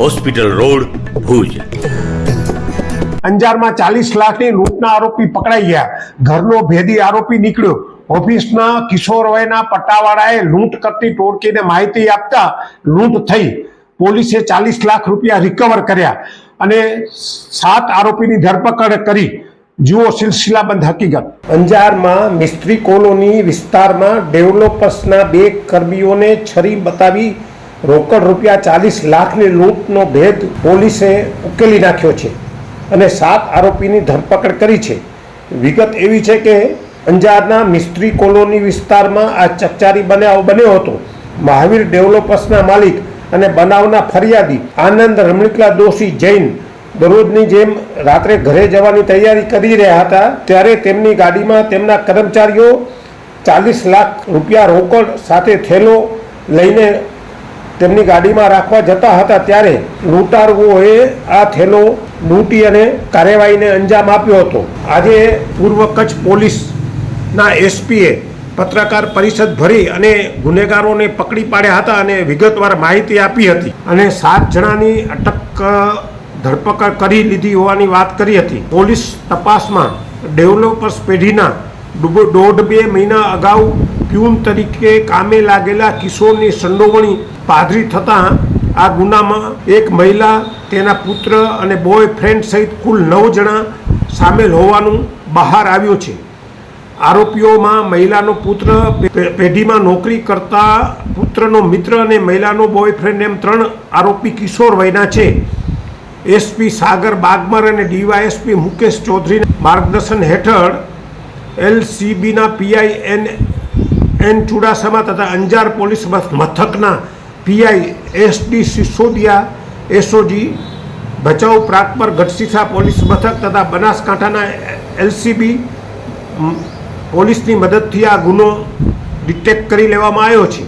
Hospital road Bhuj. અંજારમાં ચાલીસ લાખની લૂંટના આરોપી પકડાઈ ગયા. ઘરનો ભેદી આરોપી નીકળ્યો. ઓફિસના કિશોર વયના પટ્ટાવાળાએ લૂંટ કરતી ટોળકીને માહિતી આપતા લૂંટ થઈ. પોલીસે ચાલીસ લાખ રૂપિયા રિકવર કર્યા અને સાત આરોપીની ધરપકડ કરી. જુઓ સિલસિલાબંધ હકીકત. અંજારમાં મિસ્ત્રી કોલોની વિસ્તારમાં ડેવલપર્સના બે કર્મીઓને છરી બતાવી રોકડ રૂપિયા ચાલીસ લાખની લૂંટનો ભેદ પોલીસે ઉકેલી નાખ્યો છે અને સાત આરોપીની ધરપકડ કરી છે. વિગત એવી છે કે અંજારના મિસ્ત્રી કોલોની વિસ્તારમાં આ ચકચારી બનાવ બન્યો હતો. મહાવીર ડેવલપર્સના માલિક અને બનાવના ફરિયાદી આનંદ રમણીકલા દોશી જૈન દરરોજની જેમ રાત્રે ઘરે જવાની તૈયારી કરી રહ્યા હતા ત્યારે તેમની ગાડીમાં તેમના કર્મચારીઓ ચાલીસ લાખ રૂપિયા રોકડ સાથે થેલો લઈને તેમની ગાડીમાં રાખવા જતા હતા ત્યારે લૂંટારુઓએ આ થેલો લૂંટી અને કાર્યવાહીને અંજામ આપ્યો હતો. આજે પૂર્વ કચ્છ પોલીસના એસપીએ પત્રકાર પરિષદ ભરી અને ગુનેગારોને પકડી પાડ્યા હતા અને વિગતવાર માહિતી આપી હતી અને સાત જણાની અટક ધરપકડ કરી લીધી હોવાની વાત કરી હતી. પોલીસ તપાસમાં ડેવલપર્સ પેઢીના દોઢ બે મહિના અગાઉ પ્યુન તરીકે કામે લાગેલા કિશોરની સંડોવણી પાદરી થતાં આ ગુનામાં એક મહિલા, તેના પુત્ર અને બોય ફ્રેન્ડ સહિત કુલ નવ જણા સામેલ હોવાનું બહાર આવ્યું છે. આરોપીઓમાં મહિલાનો પુત્ર પેઢીમાં નોકરી કરતા પુત્રનો મિત્ર અને મહિલાનો બોયફ્રેન્ડ એમ ત્રણ આરોપી કિશોર વયના છે. એસપી સાગર બાગમર અને ડીવાયએસપી મુકેશ ચૌધરીના માર્ગદર્શન હેઠળ એલસીબીના પીઆઈ એન એન ચુડાસમા તથા અંજાર પોલીસ મથકના PI S D Sisodiya SOG Bhachau Pragpar Gadhsisa police મથક તથા બનાસકાંઠાના એલસીબી પોલીસની મદદથી આ ગુનો ડિટેક્ટ કરી લેવામાં આવ્યો છે.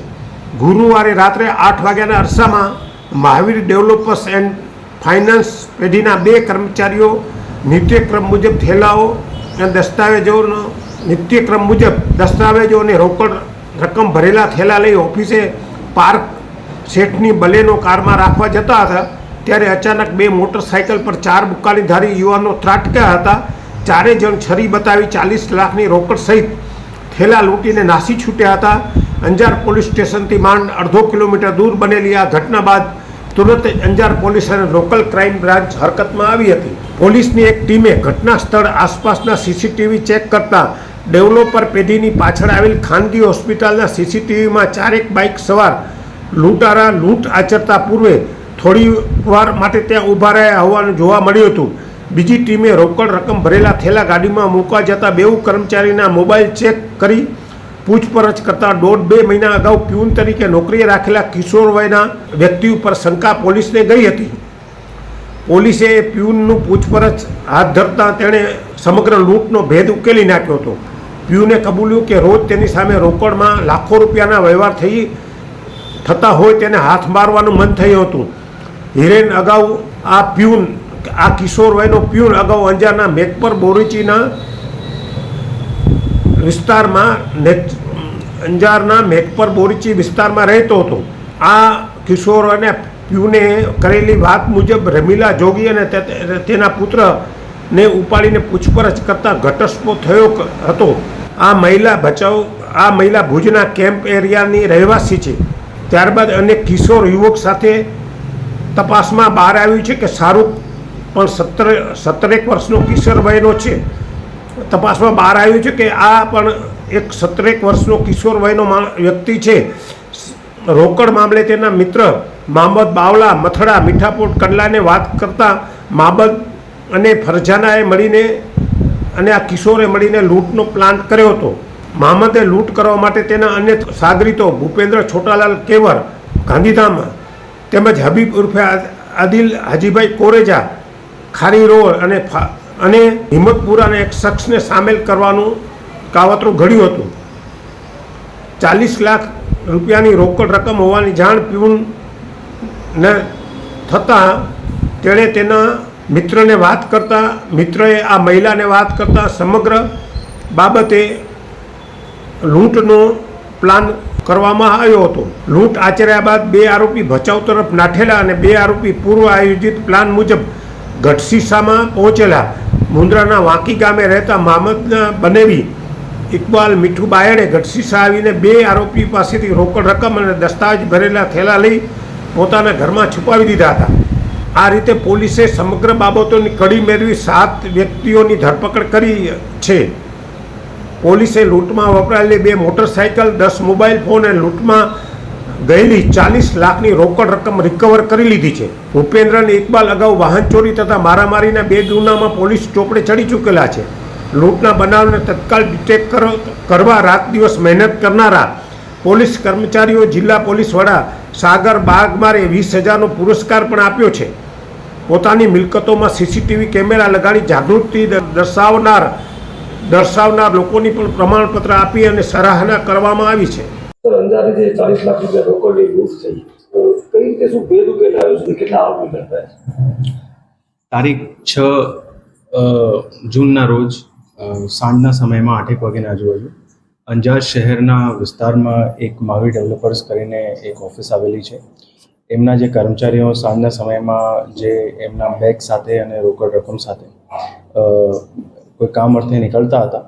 ગુરુવારે રાત્રે આઠ વાગ્યાના અરસામાં મહાવીર ડેવલપર્સ એન્ડ ફાઇનાન્સ પેઢીના બે કર્મચારીઓ નિત્યક્રમ મુજબ થેલાઓ અને દસ્તાવેજોનો નિત્યક્રમ મુજબ દસ્તાવેજો અને રોકડ રકમ ભરેલા થેલા લઈ ઓફિસે પાર્ક શેઠની બલેનો કારમાં રાખવા જતા હતા, ત્યારે અચાનક બે મોટરસાયકલ પર ચાર બુકાનીધારી યુવાનો ત્રાટક્યા હતા. ચારે જણ છરી બતાવી ચાલીસ લાખની રોકડ સહિત થેલા લૂંટીને નાસી છૂટ્યા હતા. અંજાર પોલીસ સ્ટેશનથી માંડ અડધો કિલોમીટર દૂર બનેલી આ ઘટના બાદ તુરંત અંજાર પોલીસ અને લોકલ ક્રાઇમ બ્રાન્ચ હરકતમાં આવી હતી. પોલીસની એક ટીમે ઘટના સ્થળ આસપાસના સીસીટીવી ચેક કરતા ડેવલપર પેઢીની પાછળ આવેલ ખાનગી હોસ્પિટલના સીસીટીવીમાં ચારેક બાઇક સવાર લૂંટારા લૂંટ આચરતા પૂર્વે થોડી વાર માટે ત્યાં ઊભા રહ્યા હોવાનું જોવા મળ્યું હતું. બીજી ટીમે રોકડ રકમ ભરેલા થેલા ગાડીમાં મૂકવા જતા બેઉ કર્મચારીના મોબાઈલ ચેક કરી પૂછપરછ કરતા દોઢ બે મહિના અગાઉ પ્યુન તરીકે નોકરીએ રાખેલા કિશોર વયના વ્યક્તિ ઉપર શંકા પોલીસને ગઈ હતી. પોલીસે પ્યુનનું પૂછપરછ હાથ ધરતા તેણે સમગ્ર લૂંટનો ભેદ ઉકેલી નાખ્યો હતો. પ્યુને કબૂલ્યું કે રોજ તેની સામે રોકડમાં લાખો રૂપિયાના વ્યવહાર થઈ થતા હોય તેને હાથ મારવાનું મન થયું હતું. હિરેન અગાઉ આ પ્યુન, આ કિશોર પ્યુન અગાઉ અંજારના મેકપર બોરીચીના વિસ્તારમાં અંજારના મેકપર બોરીચી વિસ્તારમાં રહેતો હતો. આ કિશોર અને પ્યુને કરેલી વાત મુજબ રમીલા જોગી અને તેના તેના પુત્રને ઉપાડીને પૂછપરછ કરતા ઘટસ્ફો થયો હતો. આ મહિલા બચાવ આ મહિલા ભુજના કેમ્પ એરિયાની રહેવાસી છે. ત્યારબાદ અનેક કિશોર યુવક સાથે તપાસમાં બહાર આવ્યું છે કે શાહરૂખ પણ સત્તર સત્તરેક વર્ષનો કિશોર વયનો છે. તપાસમાં બહાર આવ્યું છે કે આ પણ એક સત્તરેક વર્ષનો કિશોર વયનો વ્યક્તિ છે. રોકડ મામલે તેના મિત્ર મહંમદ બાવલા મથડા મીઠાપોટ કંડલાને વાત કરતા માબદ અને ફરજાનાએ મળીને અને આ કિશોરે મળીને લૂંટનો પ્લાન કર્યો હતો. મહંમદે લૂંટ કરવા માટે તેના અન્ય સાગરીતો ભૂપેન્દ્ર છોટાલાલ કેવર, ગાંધીધામ તેમજ હબીબ ઉર્ફે આદિલ હાજીભાઈ કોરેજા, ખારી રોડ અને અને હિંમતપુરાના એક શખ્સને સામેલ કરવાનું કાવતરું ઘડ્યું હતું. ચાલીસ લાખ રૂપિયાની રોકડ રકમ હોવાની જાણ પીઉનને થતાં તેણે તેના મિત્રને વાત કરતાં, મિત્રએ આ મહિલાને વાત કરતા સમગ્ર બાબતે લૂંટનો પ્લાન કરવામાં આવ્યો હતો. લૂંટ આચર્યા બાદ બે આરોપી ભચાઉ તરફ નાઠેલા અને બે આરોપી પૂર્વ આયોજિત પ્લાન મુજબ ગઢસીસામાં પહોંચેલા. મુન્દ્રાના વાંકી ગામે રહેતા મહમ્મદના બનેવી ઇકબાલ મીઠુ બાયડે ગઢસીસા આવીને બે આરોપી પાસેથી રોકડ રકમ અને દસ્તાવેજ ભરેલા થેલા લઈ પોતાના ઘરમાં છુપાવી દીધા હતા. આ રીતે પોલીસે સમગ્ર બાબતોની કડી મેળવી સાત વ્યક્તિઓની ધરપકડ કરી છે. પોલીસે લૂંટમાં વપરાયેલી બે મોટરસાયકલ, દસ મોબાઈલ ફોન અને લૂંટમાં ગયેલી ચાલીસ લાખની રોકડ રકમ રિકવર કરી લીધી છે. ભૂપેન્દ્ર અને ઇકબાલ અગાઉ વાહન ચોરી તથા મારામારીના બે ગુનામાં પોલીસ ચોપડે ચડી ચૂકેલા છે. લૂંટના બનાવને તત્કાલ ડિટેક્ટ કરો- કરવા રાત દિવસ મહેનત કરનારા પોલીસ કર્મચારીઓ, જિલ્લા પોલીસ વડા સાગર બાગમારે વીસ હજારનો પુરસ્કાર પણ આપ્યો છે. પોતાની મિલકતોમાં સીસીટીવી કેમેરા લગાડી જાગૃતિ દર્શાવનાર દર્શાવનાર લોકોની પણ પ્રમાણપત્ર આપી અને સરાહના કરવામાં આવી છે. અંદાજે જે ચાલીસ લાખ રૂપિયા રોકડની લૂંટ થઈ કઈ રીતે શું ભેદ ઉકેલાયો છે? કેટલા આરોપી કરતા તારીખ છ જૂનના રોજ સાંજના સમયમાં આઠેક વાગ્યાના આજુબાજુ અંજાર શહેરના વિસ્તારમાં એક માવી ડેવલપર્સ કરીને એક ઓફિસ આવેલી છે. એમના જે કર્મચારીઓ સાંજના સમયમાં જે એમના બેગ સાથે અને રોકડ રકમ સાથે કોઈ કામ અર્થે નીકળતા હતા,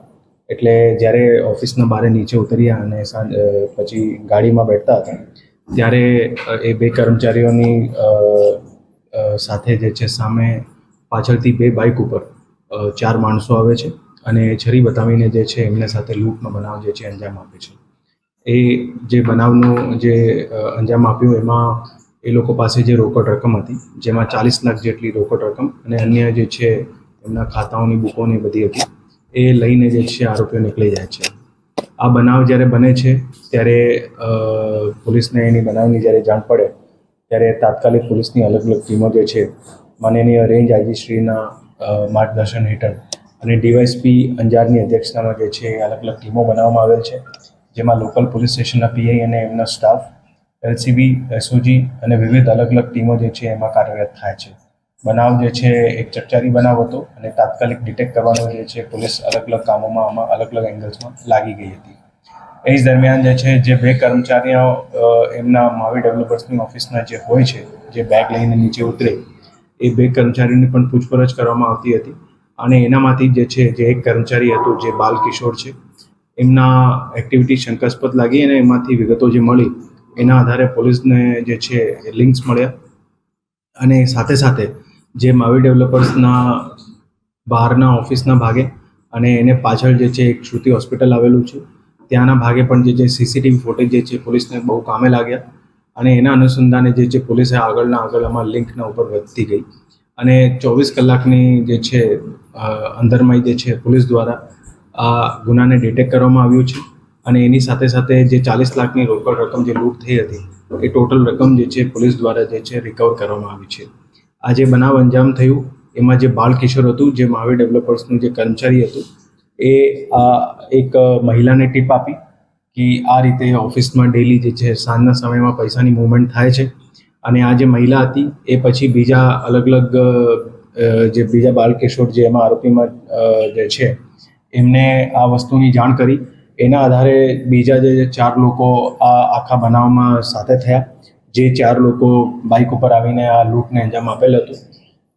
એટલે જ્યારે ઓફિસના બહાર નીચે ઉતર્યા અને સાંજ પછી ગાડીમાં બેઠતા હતા, ત્યારે એ બે કર્મચારીઓની સાથે જે છે સામે પાછળથી બે બાઇક ઉપર ચાર માણસો આવે છે અને છરી બતાવીને જે છે એમને સાથે લૂંટનો બનાવ જે છે અંજામ આપે છે. એ જે બનાવનું જે અંજામ આપ્યું એમાં એ લોકો પાસે જે રોકડ રકમ હતી, જેમાં ચાલીસ લાખ જેટલી રોકડ રકમ અને અન્ય જે છે એમના ખાતાઓની બુકોની બધી હતી, એ લઈને જે છે આરોપીઓ નીકળી જાય છે. આ બનાવ જ્યારે બને છે, ત્યારે પોલીસને એની બનાવની જ્યારે જાણ પડે, ત્યારે તાત્કાલિક પોલીસની અલગ અલગ ટીમો જે છે માનનીય રેન્જ આઈજીશ્રીના માર્ગદર્શન હેઠળ અને ડીવાયસપી અંજારની અધ્યક્ષતામાં જે છે અલગ અલગ ટીમો બનાવવામાં આવેલ છે, જેમાં લોકલ પોલીસ સ્ટેશનના પીઆઈ અને એમના સ્ટાફ એલસીબી, એસઓજી અને વિવિધ અલગ અલગ ટીમો જે છે એમાં કાર્યરત થાય છે. બનાવ જે છે એક ચકચારી બનાવ હતો અને તાત્કાલિક ડિટેક્ટ કરવાનો જે છે પોલીસ અલગ અલગ કામોમાં આમાં અલગ અલગ એંગલ્સમાં લાગી ગઈ હતી. એ જ દરમિયાન જે છે જે બે કર્મચારીઓ એમના માવી ડેવલપર્સની ઓફિસના જે હોય છે, જે બેગ લઈને નીચે ઉતરે, એ બે કર્મચારીઓની પણ પૂછપરછ કરવામાં આવતી હતી. અને એનામાંથી જે છે જે એક કર્મચારી હતો જે બાલ કિશોર છે, એમના એક્ટિવિટી શંકાસ્પદ લાગી અને એમાંથી વિગતો જે મળી એના આધારે પોલીસને જે છે એ લિંક્સ મળ્યા. અને સાથે સાથે જે માવી ડેવલપર્સના બહારના ઓફિસના ભાગે અને એને પાછળ જે છે એક શ્રુતિ હોસ્પિટલ આવેલું છે, ત્યાંના ભાગે પણ જે છે સીસીટીવી ફૂટેજ જે છે પોલીસને બહુ કામે લાગ્યા. અને એના અનુસંધાને જે છે પોલીસે આગળના આગળ આમાં લિંકના ઉપર વધતી ગઈ. અને ચોવીસ કલાકની જે છે અંદરમાં જે છે પોલીસ દ્વારા આ ગુનાને ડિટેક્ટ કરવામાં આવ્યું છે. અને એની સાથે સાથે જે ચાલીસ લાખની રોકડ રકમ જે લૂંટ થઈ હતી, એ ટોટલ રકમ જે છે પોલીસ દ્વારા જે છે રિકવર કરવામાં આવી છે. આ જે બનાવ અંજામ થયું, એમાં જે બાળ હતું, જે મહાવીર ડેવલપર્સનું જે કર્મચારી હતું, એ આ એક મહિલાને ટીપ આપી કે આ રીતે ઓફિસમાં ડેલી જે છે સાંજના સમયમાં પૈસાની મૂવમેન્ટ થાય છે. અને આ જે મહિલા હતી, એ પછી બીજા અલગ અલગ જે બીજા બાળકિશોર જે એમાં આરોપીમાં જે છે, એમને આ વસ્તુની જાણ કરી એના આધારે બીજા જે ચાર લોકો આ આખા બનાવમાં સાથે થયા, જે ચાર લોકો બાઇક ઉપર આવીને આ લૂંટને અંજામ આપેલ હતું.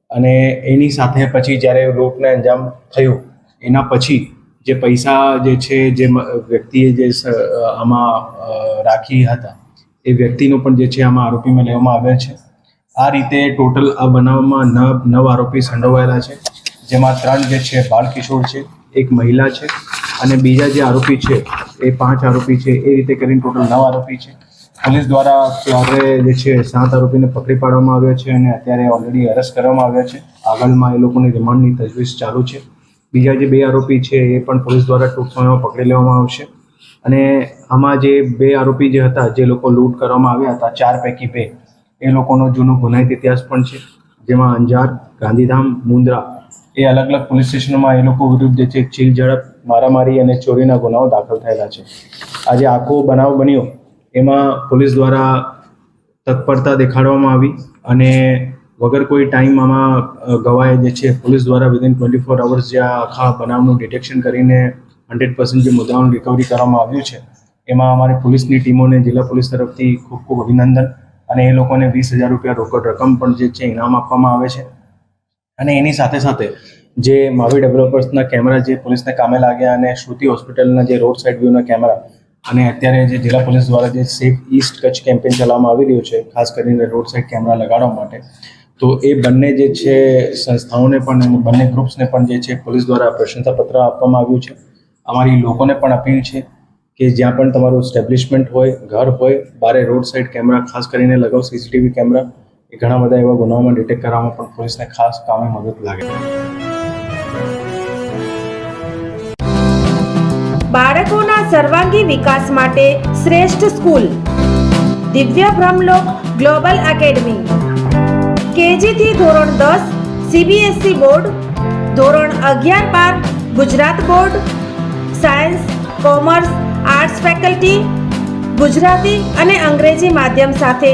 અને એની સાથે પછી જ્યારે લૂંટને અંજામ થયો, એના પછી જે પૈસા જે છે, જે વ્યક્તિએ જે આમાં રાખી હતા, એ વ્યક્તિનો પણ જે છે, આમાં આરોપીમાં લેવામાં આવ્યા છે. આ રીતે ટોટલ આ બનાવમાં નવ નવ આરોપી સંડોવાયેલા છે, જેમાં ત્રણ જે છે બાળ કિશોર છે, એક મહિલા છે અને બીજા જે આરોપી છે, એ પાંચ આરોપી છે, એ રીતે કરીને ટોટલ નવ આરોપી છે. પોલીસ દ્વારા ત્યારે જે છે, સાત આરોપીને પકડી પાડવામાં આવ્યા છે અને અત્યારે ઓલરેડી અરેસ્ટ કરવામાં આવ્યા છે. આગળમાં એ લોકોની રિમાન્ડની તજવીજ ચાલુ છે. બીજા જે બે આરોપી છે, એ પણ પોલીસ દ્વારા ટૂંક સમયમાં પકડી લેવામાં આવશે. અને આમાં જે બે આરોપી જે હતા, જે લોકો લૂંટ કરવામાં આવ્યા હતા, ચાર પૈકી બે, એ લોકોનો જૂનો ગુનાહિત ઇતિહાસ પણ છે. જેમાં અંજાર, ગાંધીધામ મુન્દ્રા એ અલગ અલગ પોલીસ સ્ટેશનોમાં એ લોકો વિરુદ્ધ જે છે, ચીલ, ઝડપ, મારામારી અને ચોરીના ગુનાઓ દાખલ થયેલા છે. આજે આખો બનાવ બન્યો, એમાં પોલીસ દ્વારા તત્પરતા દેખાડવામાં આવી અને વગર કોઈ ટાઈમ આમાં ગવાય જે છે, પોલીસ દ્વારા વિધિન ટ્વેન્ટી ફોર અવર્સ જે આખા બનાવનું ડિટેક્શન કરીને હંડ્રેડ પર્સન્ટ જે મુદ્દાઓનું રિકવરી કરવામાં આવ્યું છે, એમાં અમારી પોલીસની ટીમોને જિલ્લા પોલીસ તરફથી ખૂબ ખૂબ અભિનંદન અને એ લોકોને વીસ હજાર રૂપિયા રોકડ રકમ પણ જે છે, ઇનામ આપવામાં આવે છે. અને એની સાથે સાથે જે માવી ડેવલપર્સના કેમેરા, જે પોલીસને કામે લાગ્યા અને શ્રુતિ હોસ્પિટલના જે રોડ સાઇડ વ્યૂના કેમેરા અને અત્યારે જે જિલ્લા પોલીસ દ્વારા જે સેફ ઈસ્ટ કચ્છ કેમ્પેન ચલાવવામાં આવી રહ્યું છે, ખાસ કરીને રોડ સાઇડ કેમેરા લગાડવા માટે, તો એ બંને જે છે સંસ્થાઓને પણ બંને ગ્રુપ્સને પણ જે છે પોલીસ દ્વારા પ્રશંસાપત્ર આપવામાં આવ્યું છે. અમારી લોકોને પણ અપીલ છે કે જ્યાં પણ તમારું સ્ટેબ્લિશમેન્ટ હોય, ઘર હોય, બારે રોડ સાઇડ કેમેરા, ખાસ કરીને લગાવો સીસીટીવી કેમેરા એ ઘણા બધા એવા ગુનાઓમાં ડિટેક્ટ કરવામાં પણ પોલીસને ખાસ કામે મદદ લાગે. બાળકોના સર્વાંગી વિકાસ માટે શ્રેષ્ઠ સ્કૂલ. દિવ્ય બ્રહ્મલોક ગ્લોબલ એકેડમી. કેજીથી ધોરણ દસ સીબીએસઈ બોર્ડ, ધોરણ અગિયાર બાર, Gujarat board, science, commerce, arts faculty, Gujarati અને અંગ્રેજી માધ્યમ સાથે